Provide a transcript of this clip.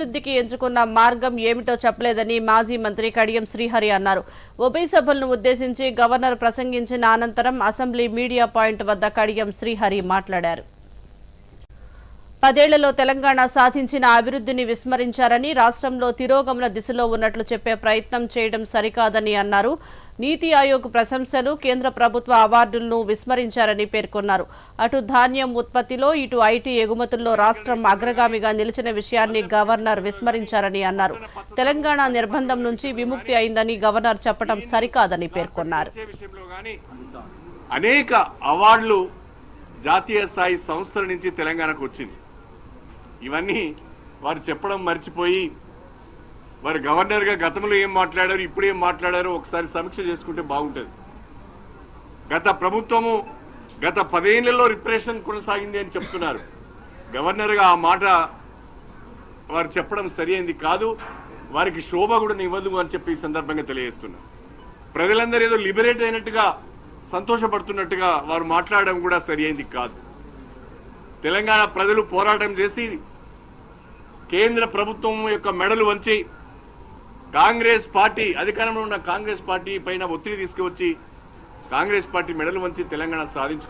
అభివృద్ధికి ఎంచుకున్న మార్గం ఏమిటో చెప్పలేదని మాజీ మంత్రి కడియం శ్రీహరి అన్నారు. ఉభయ సభలను ఉద్దేశించి గవర్నర్ ప్రసంగించిన అనంతరం అసెంబ్లీ మీడియా పాయింట్ వద్ద కడియం శ్రీహరి మాట్లాడారు. పదేళ్ళలో తెలంగాణ సాధించిన అభివృద్ధిని విస్మరించారని రాష్ట్రంలో తిరోగమన దిశలో ఉన్నట్లు చెప్పే ప్రయత్నం చేయడం సరికాదని అన్నారు. నీతి ఆయోగ్ ప్రశంసలు కేంద్ర ప్రభుత్వ అవార్డులను విస్మరించారని పేర్కొన్నారు. అటు ధాన్యం ఉత్పత్తిలో ఇటు ఐటీ ఎగుమతుల్లో రాష్ట్రం అగ్రగామిగా నిలిచిన విషయాన్ని గవర్నర్ విస్మరించారని అన్నారు. తెలంగాణ నిర్బంధం నుంచి విముక్తి అయిందని గవర్నర్ చెప్పడం సరికాదని పేర్కొన్నారు. అనేక అవార్డులు జాతీయ స్థాయి సంస్థల నుంచి తెలంగాణకు వచ్చింది. ఇవన్నీ వారు చెప్పడం మర్చిపోయి వారు గవర్నర్గా గతంలో ఏం మాట్లాడారు ఇప్పుడు ఏం మాట్లాడారో ఒకసారి సమీక్ష చేసుకుంటే బాగుంటుంది. గత ప్రభుత్వము గత పదేళ్ళలో రిప్రెషన్ కొనసాగింది అని చెప్తున్నారు. గవర్నర్గా ఆ మాట వారు చెప్పడం సరైనది కాదు వారికి శోభ కూడా ఇవ్వదు అని చెప్పి ఈ సందర్భంగా తెలియజేస్తున్నారు ప్రజలందరూ ఏదో లిబరేట్ అయినట్టుగా సంతోషపడుతున్నట్టుగా వారు మాట్లాడడం కూడా సరైనది కాదు. తెలంగాణ ప్రజలు పోరాటం చేసి కేంద్ర ప్రభుత్వం యొక్క మెడలు వంచి కాంగ్రెస్ పార్టీ అధికారంలో ఉన్న కాంగ్రెస్ పార్టీ పైన ఒత్తిడి తీసుకువచ్చి కాంగ్రెస్ పార్టీ మెడలు వంచి తెలంగాణ సాధించు